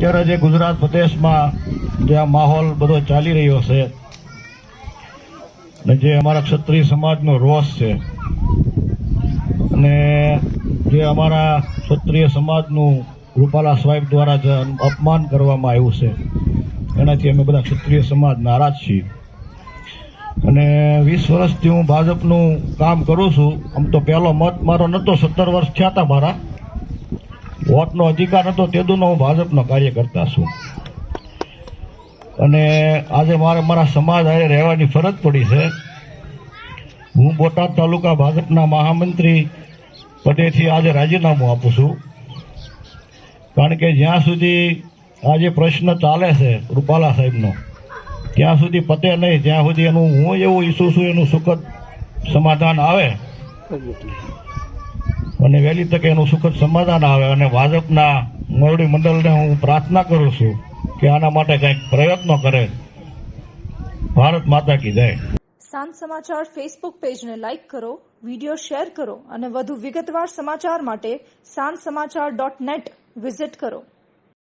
અત્યારે જે ગુજરાત પ્રદેશમાં જે આ માહોલ બધો ચાલી રહ્યો છે અને જે અમારા ક્ષત્રિય સમાજનો રોષ છે અને જે અમારા ક્ષત્રિય સમાજનું રૂપાલા સાહેબ દ્વારા જે અપમાન કરવામાં આવ્યું છે, એનાથી અમે બધા ક્ષત્રિય સમાજ નારાજ છીએ. અને વીસ વર્ષથી હું ભાજપનું કામ કરું છું, આમ તો પહેલો મત મારો નહોતો, સત્તર વર્ષ થયા હતા મારા. વોટનો અધિકાર હતો તેદુનો હું ભાજપનો કાર્યકર્તા છું. અને આજે મારે મારા સમાજ આજે રહેવાની ફરજ પડી છે. હું બોટાદ તાલુકા ભાજપના મહામંત્રી પદેથી આજે રાજીનામું આપું છું. કારણ કે જ્યાં સુધી આજે પ્રશ્ન ચાલે છે રૂપાલા સાહેબનો, ત્યાં સુધી પતે નહીં જ્યાં સુધી એનું હું એવું ઈચ્છું છું એનું સુખદ સમાધાન આવે. અને વહેલી તકે એનું સુખદ સમાધાન આવે અને ભાજપના મોરડી મંડળને હું પ્રાર્થના કરું છું કે આના માટે કંઈક પ્રયત્નો કરે. ભારત માતા કી જય. સાંજ સમાચાર ફેસબુક પેજને લાઇક કરો વિડિયો શેર કરો અને વધુ વિગતવાર સમાચાર માટે સાંજ સમાચાર ડોટ નેટ વિઝિટ કરો.